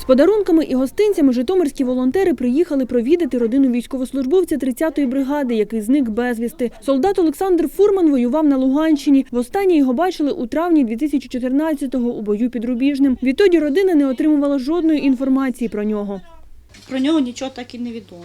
З подарунками і гостинцями житомирські волонтери приїхали провідати родину військовослужбовця 30-ї бригади, який зник безвісти. Солдат Олександр Фурман воював на Луганщині. Востаннє його бачили у травні 2014-го у бою під Рубіжним. Відтоді родина не отримувала жодної інформації про нього. Про нього нічого так і не відомо.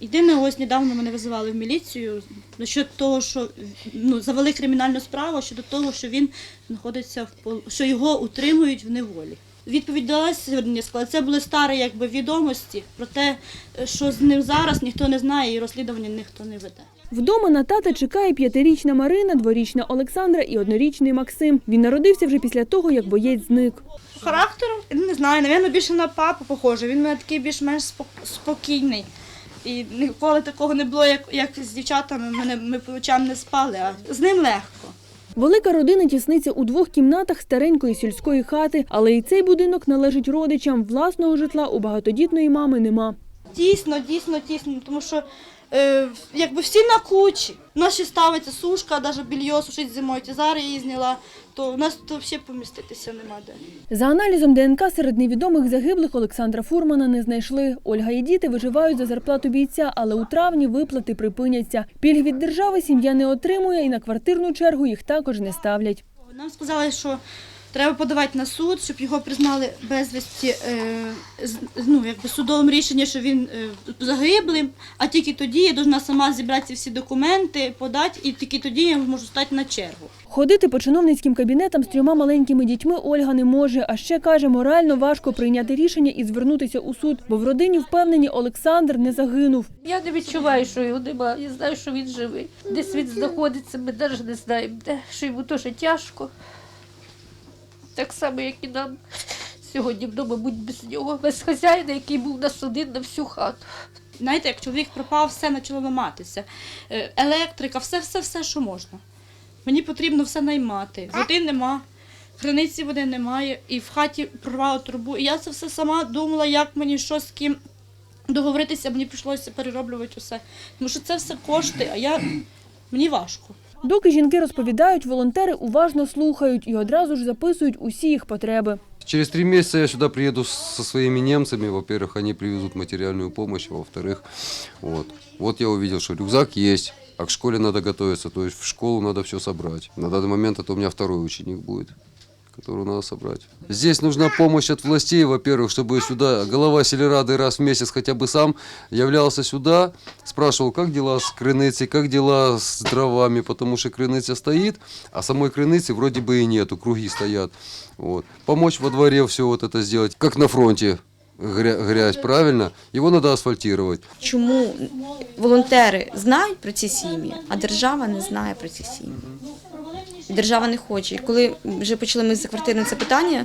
Єдине, ось недавно мене визивали в міліцію щодо того, що ну, завели кримінальну справу щодо того, що він знаходиться в що його утримують в неволі. Відповідь далась сьогодні, сказала, це були старі якби, відомості про те, що з ним зараз ніхто не знає і розслідування ніхто не веде. Вдома на тата чекає п'ятирічна Марина, дворічна Олександра і однорічний Максим. Він народився вже після того, як боєць зник. Характером, не знаю, напевно, більше на папу похожий. Він мене такий більш-менш спокійний. І ніколи такого не було, як, як з дівчатами. Мене ми по ночам не спали, а з ним легко. Велика родина тісниться у двох кімнатах старенької сільської хати, але і цей будинок належить родичам. Власного житла у багатодітної мами нема. Тісно, дійсно, тісно, тому що якби всі на кучі. У нас ще ставиться сушка, навіть більйо сушить зимою. Ті зараз її зняла, то у нас тут взагалі поміститися нема де. За аналізом ДНК серед невідомих загиблих Олександра Фурмана не знайшли. Ольга і діти виживають за зарплату бійця, але у травні виплати припиняться. Пільг від держави сім'я не отримує і на квартирну чергу їх також не ставлять. Нам сказали, що треба подавати на суд, щоб його признали безвісті е, ну, якби судовим рішенням, що він е, загиблим, а тільки тоді я повинна сама зібрати ці всі документи, подати, і тільки тоді я можу стати на чергу. Ходити по чиновницьким кабінетам з трьома маленькими дітьми Ольга не може. А ще каже, морально важко прийняти рішення і звернутися у суд, бо в родині впевнені Олександр не загинув. Я не відчуваю, що його нема. Я знаю, що він живий. Десь він знаходиться, ми навіть не знаємо, де, що йому теж тяжко. Так само, як і нам сьогодні вдома будь без нього, без хазяїна, який був нас один на всю хату. Знаєте, як чоловік пропав, все почало ламатися. Е, Електрика, все, все, все, що можна. Мені потрібно все наймати. Води нема, криниці води немає, і в хаті прорвало трубу. І я це все сама думала, як мені що з ким договоритися, мені прийшлося перероблювати усе. Тому що це все кошти, а я мені важко. Доки жінки розповідають, волонтери уважно слухають і одразу ж записують усі їх потреби. Через три месяца я сюда приеду со своими немцами. Во-первых, они привезут материальную помощь, а во-вторых, вот. Вот я увидел, что рюкзак есть, а к школе надо готовиться, то есть в школу надо все собрать. На данный момент это у меня второй ученик будет которую надо собрать. Здесь нужна помощь от властей, во-первых, чтобы сюда голова Селерады раз в месяц хотя бы сам являлся сюда, спрашивал, как дела с крыницей, как дела с дровами, потому что крыница стоит, а самой крыницы вроде бы и нету, круги стоят. Вот. Помочь во дворе все вот это сделать, как на фронте гря- грязь, правильно? Его надо асфальтировать. Чому волонтери знають про ці сім'ї, а держава не знає про ці сім'ї? Держава не хоче. Коли вже почали ми за квартирне це питання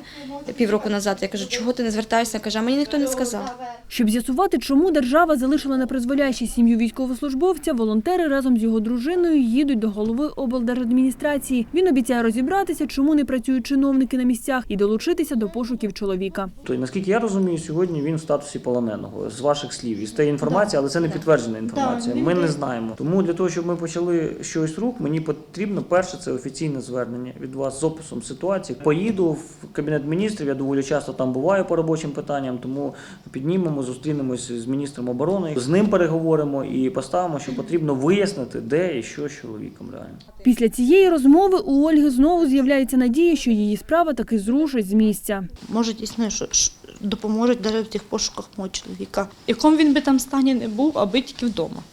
півроку назад, я кажу, чого ти не звертаєшся? Каже, а мені ніхто не сказав. Щоб з'ясувати, чому держава залишила на призволяще сім'ю військовослужбовця, волонтери разом з його дружиною їдуть до голови облдержадміністрації. Він обіцяє розібратися, чому не працюють чиновники на місцях, і долучитися до пошуків чоловіка. То, наскільки я розумію, сьогодні він в статусі полоненого з ваших слів із тієї інформації, але це не підтверджена інформація. Ми не знаємо. Тому для того, щоб ми почали щось рух, мені потрібно перше це офіційне звернення від вас з описом ситуації. Поїду в кабінет міністрів. Я доволі часто там буваю по робочим питанням, тому піднімемо, зустрінемось з міністром оборони, з ним переговоримо і поставимо, що потрібно вияснити, де і що з чоловіком реально. Після цієї розмови у Ольги знову з'являється надія, що її справа таки зрушить з місця. Може, дійсно, що що допоможуть навіть в тих пошуках мого чоловіка. В якому він би там стані не був, аби тільки вдома.